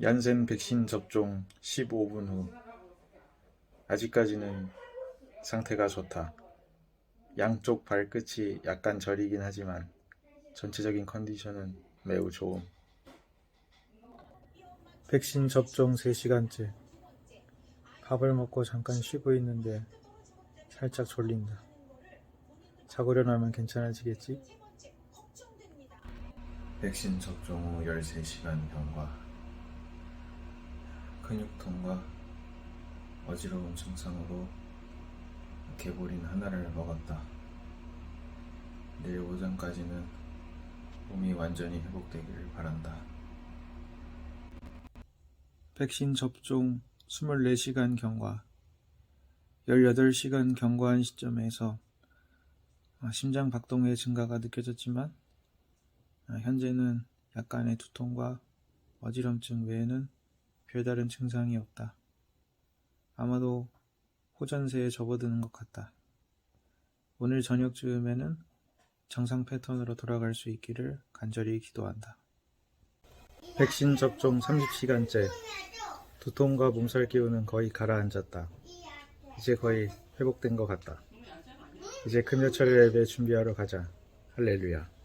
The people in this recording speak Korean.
얀센 백신 접종 15분 후. 아직까지는 상태가 좋다. 양쪽 발끝이 약간 저리긴 하지만 전체적인 컨디션은 매우 좋음. 백신 접종 3시간째. 밥을 먹고 잠깐 쉬고 있는데 살짝 졸린다. 자고 일어나면 괜찮아지겠지? 백신 접종 후 13시간 경과. 근육통과 어지러운 증상으로 개보린 하나를 먹었다. 내일 오전까지는 몸이 완전히 회복되기를 바란다. 백신 접종 24시간 경과. 18시간 경과한 시점에서 아, 심장 박동의 증가가 느껴졌지만 아, 현재는 약간의 두통과 어지럼증 외에는 별다른 증상이 없다. 아마도 호전세에 접어드는 것 같다. 오늘 저녁 즈음에는 정상 패턴으로 돌아갈 수 있기를 간절히 기도한다. 백신 접종 30시간째. 두통과 몸살 기운은 거의 가라앉았다. 이제 거의 회복된 것 같다. 이제 금요철 예배 준비하러 가자. 할렐루야.